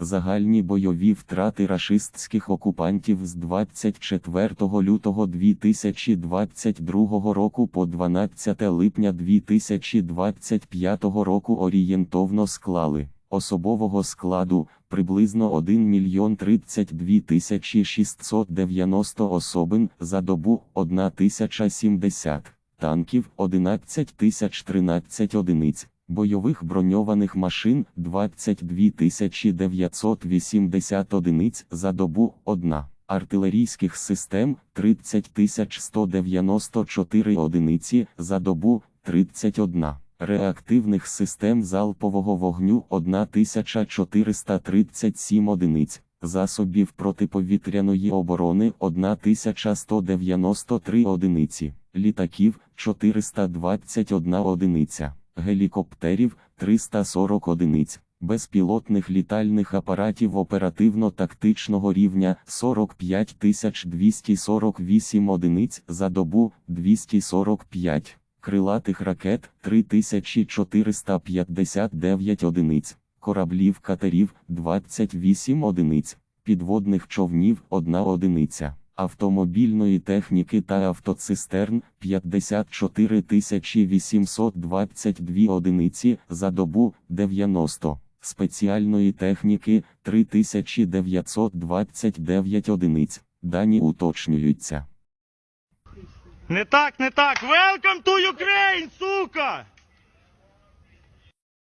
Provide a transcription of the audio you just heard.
Загальні бойові втрати рашистських окупантів з 24 лютого 2022 року по 12 липня 2025 року орієнтовно склали. Особового складу приблизно 1 мільйон 32 тисячі 690 особин за добу 1 тисяча 70 танків 11 тисяч 13 одиниць, бойових броньованих машин 22 980 одиниць за добу 1, артилерійських систем 30 194 одиниці за добу 31. Реактивних систем залпового вогню 1437 одиниць, засобів протиповітряної оборони 1193 одиниці, літаків 421 одиниця, гелікоптерів 340 одиниць, безпілотних літальних апаратів оперативно-тактичного рівня 45 248 одиниць за добу 245 крилатих ракет 3459 одиниць, кораблів катерів 28 одиниць, підводних човнів 1 одиниця, автомобільної техніки та автоцистерн 54 822 одиниці за добу 90. Спеціальної техніки 3929 одиниць. Дані уточнюються. Не так, не так. Welcome to Ukraine, сука!